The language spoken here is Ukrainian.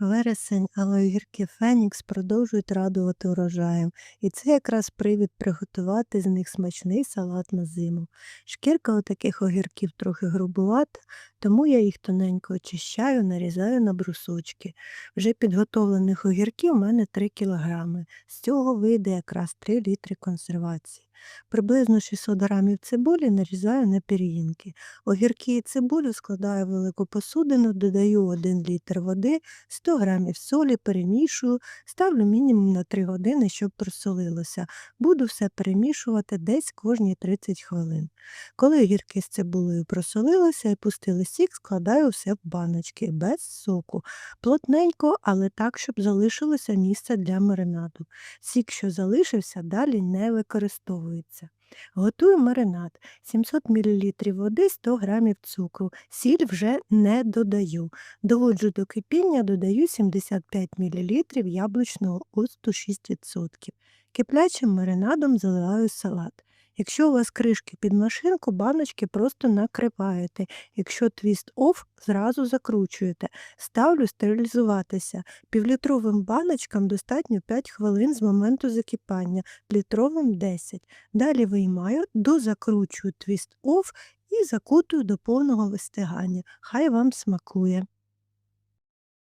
Вересень, але огірки Фенікс продовжують радувати урожаєм, і це якраз привід приготувати з них смачний салат на зиму. Шкірка у таких огірків трохи грубувата, тому я їх тоненько очищаю, нарізаю на брусочки. Вже підготовлених огірків у мене 3 кілограми. З цього вийде якраз 3 літри консервації. Приблизно 600 грамів цибулі нарізаю на пір'їнки. Огірки і цибулю складаю в велику посудину, додаю 1 літр води, 100 грамів солі, перемішую, ставлю мінімум на 3 години, щоб просолилося. Буду все перемішувати десь кожні 30 хвилин. Коли огірки з цибулею просолилися і пустили сік, складаю все в баночки без соку. Плотненько, але так, щоб залишилося місце для маринаду. Сік, що залишився, далі не використовується. Готую маринад. 700 мл води, 100 г цукру. Сіль вже не додаю. Доводжу до кипіння, додаю 75 мл яблучного оцту 6%. Киплячим маринадом заливаю салат. Якщо у вас кришки під машинку, баночки просто накриваєте. Якщо твіст оф, зразу закручуєте. Ставлю стерилізуватися. Півлітровим баночкам достатньо 5 хвилин з моменту закипання, літровим 10. Далі виймаю, дозакручую твіст оф і закутую до повного вистигання. Хай вам смакує.